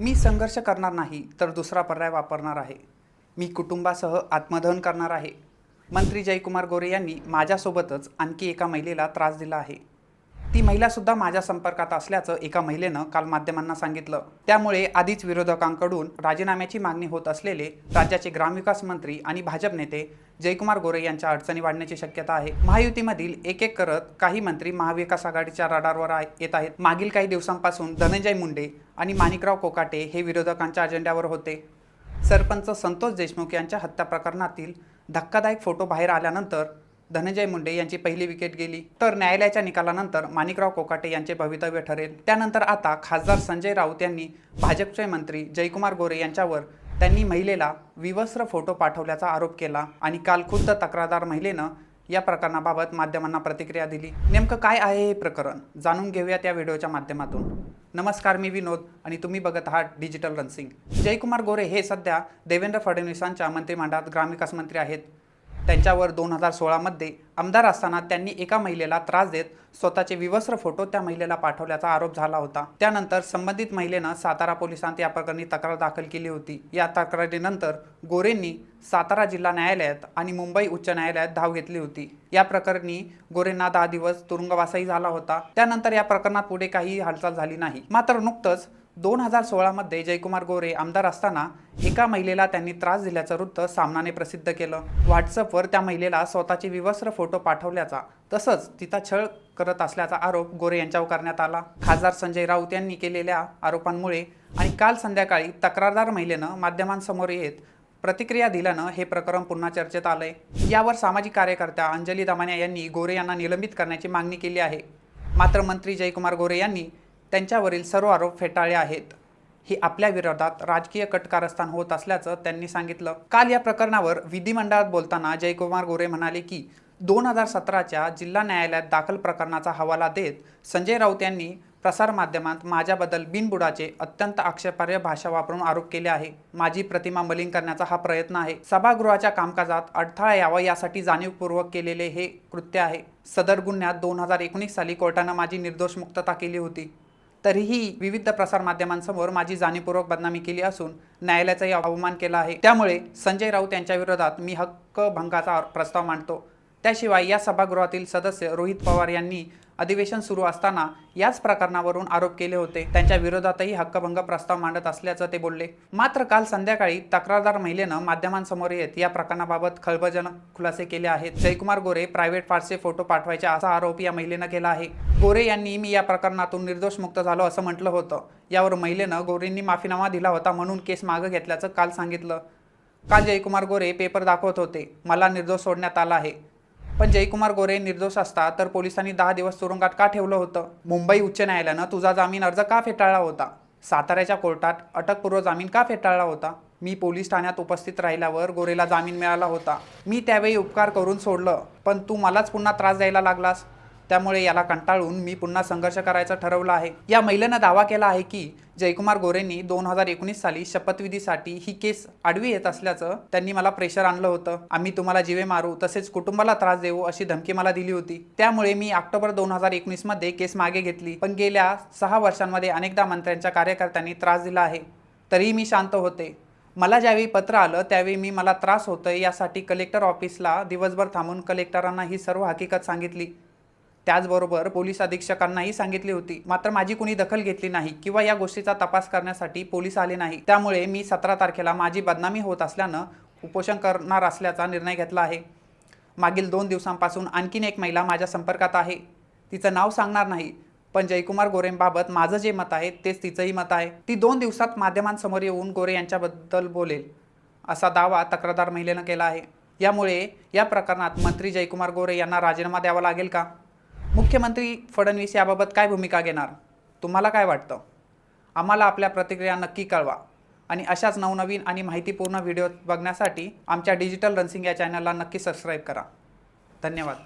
मी संघर्ष करणार नाही तर दुसरा पर्याय वापरणार आहे. मी कुटुंबासह आत्मदहन करणार आहे. मंत्री जयकुमार गोरे यांनी माझ्यासोबतच आणखी एका महिलेला त्रास दिला आहे. ती महिलासुद्धा माझ्या संपर्कात असल्याचं एका महिलेनं काल माध्यमांना सांगितलं. त्यामुळे आधीच विरोधकांकडून राजीनाम्याची मागणी होत असलेले राज्याचे ग्रामविकास मंत्री आणि भाजप नेते जयकुमार गोरे यांच्या अडचणी वाढण्याची शक्यता आहे. महायुतीमधील एक एक करत काही मंत्री महाविकास आघाडीच्या रडारवर येत आहेत. मागील काही दिवसांपासून धनंजय मुंडे आणि माणिकराव कोकाटे हे विरोधकांच्या अजेंड्यावर होते. सरपंच संतोष देशमुख यांच्या हत्या प्रकरणातील धक्कादायक फोटो बाहेर आल्यानंतर धनंजय मुंडे यांची पहिली विकेट गेली. तर न्यायालयाच्या निकालानंतर माणिकराव कोकाटे यांचे भवितव्य ठरेल. त्यानंतर आता खासदार संजय राऊत यांनी भाजपचे मंत्री जयकुमार गोरे यांच्यावर त्यांनी महिलेला विवस्त्र फोटो पाठवल्याचा आरोप केला आणि काल खुद्द तक्रारदार महिलेनं या प्रकरणाबाबत माध्यमांना प्रतिक्रिया दिली. नेमकं काय आहे हे प्रकरण? जाणून घेऊया त्या व्हिडिओच्या माध्यमातून. नमस्कार मी विनोद आणि तुम्ही बघत आहात डिजिटल रनसिंग जयकुमार गोरे हे सध्या देवेंद्र फडणवीसांच्या मंत्रिमंडळात ग्रामविकास मंत्री आहेत. त्यांच्यावर दोन हजार सोळामध्ये आमदार असताना त्यांनी एका महिलेला त्रास देत स्वतःचे विवस्त्र फोटो त्या महिलेला पाठवल्याचा आरोप झाला होता. त्यानंतर संबंधित महिलेनं सातारा पोलिसांत या प्रकरणी तक्रार दाखल केली होती. या तक्रारीनंतर गोरेंनी सातारा जिल्हा न्यायालयात आणि मुंबई उच्च न्यायालयात धाव घेतली होती. या प्रकरणी गोरेंना दहा दिवस तुरुंगवासही झाला होता. त्यानंतर या प्रकरणात पुढे काही हालचाल झाली नाही. मात्र नुकतंच दोन हजार सोळामध्ये जयकुमार गोरे आमदार असताना एका महिलेला त्यांनी त्रास दिल्याचं वृत्त सामनाने प्रसिद्ध केलं. व्हॉट्सअपवर त्या महिलेला स्वतःचे विवस्त्र फोटो पाठवल्याचा तसंच तिचा छळ करत असल्याचा आरोप गोरे यांच्यावर करण्यात आला. खासदार संजय राऊत यांनी केलेल्या आरोपांमुळे आणि काल संध्याकाळी तक्रारदार महिलेनं माध्यमांसमोर येत प्रतिक्रिया दिल्यानं हे प्रकरण पुन्हा चर्चेत आलंय. यावर सामाजिक कार्यकर्त्या अंजली दमानिया यांनी गोरे यांना निलंबित करण्याची मागणी केली आहे. मात्र मंत्री जयकुमार गोरे यांनी त्यांच्यावरील सर्व आरोप फेटाळले आहेत. ही आपल्या विरोधात राजकीय कटकारस्थान होत असल्याचं त्यांनी सांगितलं. काल या प्रकरणावर विधिमंडळात बोलताना जयकुमार गोरे म्हणाले की दोन हजार सतराच्या जिल्हा न्यायालयात दाखल प्रकरणाचा हवाला देत संजय राऊत यांनी प्रसारमाध्यमात माझ्याबद्दल बिनबुडाचे अत्यंत आक्षेपार्ह भाषा वापरून आरोप केले आहे. माझी प्रतिमा मलिन करण्याचा हा प्रयत्न आहे. सभागृहाच्या कामकाजात अडथळा यावा यासाठी जाणीवपूर्वक केलेले हे कृत्य आहे. सदर गुन्ह्यात दोन हजार एकोणीस साली कोर्टानं माझी निर्दोष मुक्तता केली होती. तरीही विविध प्रसारमाध्यमांसमोर माझी जाणीवपूर्वक बदनामी केली असून न्यायालयाचाही अवमान केला आहे. त्यामुळे संजय राऊत यांच्या विरोधात मी हक्कभंगाचा प्रस्ताव मांडतो. त्याशिवाय या सभागृहातील सदस्य रोहित पवार यांनी अधिवेशन सुरू असताना याच प्रकरणावरून आरोप केले होते. त्यांच्या विरोधातही हक्कभंग प्रस्ताव मांडत असल्याचं ते बोलले. मात्र काल संध्याकाळी तक्रारदार महिलेनं माध्यमांसमोर येत या प्रकरणाबाबत खळबळजनक खुलासे केले आहेत. जयकुमार गोरे प्रायव्हेट पार्टचे फोटो पाठवायचे असा आरोप या महिलेनं केला आहे. गोरे यांनी मी या प्रकरणातून निर्दोष मुक्त झालो असं म्हटलं होतं. यावर महिलेनं गोरेंनी माफीनामा दिला होता म्हणून केस मागं घेतल्याचं काल सांगितलं. काल जयकुमार गोरे पेपर दाखवत होते. मला निर्दोष सोडण्यात आला आहे. पण जयकुमार गोरे निर्दोष असता तर पोलिसांनी दहा दिवस तुरुंगात का ठेवलं होतं? मुंबई उच्च न्यायालयानं तुझा जामीन अर्ज का फेटाळला होता? साताऱ्याच्या कोर्टात अटकपूर्व जामीन का फेटाळला होता? मी पोलीस ठाण्यात उपस्थित राहिल्यावर गोरेला जामीन मिळाला होता. मी त्यावेळी उपकार करून सोडलं पण तू मलाच पुन्हा त्रास द्यायला लागलास. त्यामुळे याला कंटाळून मी पुन्हा संघर्ष करायचं ठरवलं आहे. या महिलेनं दावा केला आहे की जयकुमार गोरेंनी दोन हजार एकोणीस साली शपथविधीसाठी ही केस आडवी येत असल्याचं त्यांनी मला प्रेशर आणलं होतं. आम्ही तुम्हाला जीवे मारू तसेच कुटुंबाला त्रास देऊ अशी धमकी मला दिली होती. त्यामुळे मी ऑक्टोबर दोन हजार एकोणीसमध्ये केस मागे घेतली. पण गेल्या सहा वर्षांमध्ये अनेकदा मंत्र्यांच्या कार्यकर्त्यांनी त्रास दिला आहे. तरीही मी शांत होते. मला ज्यावेळी पत्र आलं त्यावेळी मी मला त्रास होतोय यासाठी कलेक्टर ऑफिसला दिवसभर थांबून कलेक्टरांना ही सर्व हकीकत सांगितली. त्याचबरोबर पोलीस अधीक्षकांनाही सांगितली होती. मात्र माझी कुणी दखल घेतली नाही किंवा या गोष्टीचा तपास करण्यासाठी पोलीस आले नाही. त्यामुळे मी सतरा तारखेला माझी बदनामी होत असल्यानं उपोषण करणार असल्याचा निर्णय घेतला आहे. मागील दोन दिवसांपासून आणखीन एक महिला माझ्या संपर्कात आहे. तिचं नाव सांगणार नाही पण जयकुमार गोरेंबाबत माझं जे मत आहे तेच तिचंही मत आहे. ती दोन दिवसात माध्यमांसमोर येऊन गोरे यांच्याबद्दल बोलेल असा दावा तक्रारदार महिलेनं केला आहे. यामुळे या प्रकरणात मंत्री जयकुमार गोरे यांना राजीनामा द्यावा लागेल का? मुख्यमंत्री फडणवीस याबाबत काय भूमिका घेणार? तुम्हाला काय वाटतं? आम्हाला आपल्या प्रतिक्रिया नक्की कळवा. आणि अशाच नवनवीन आणि माहितीपूर्ण व्हिडिओ बघण्यासाठी आमच्या डिजिटल रनसिंग या चॅनलला नक्की सबस्क्राईब करा. धन्यवाद.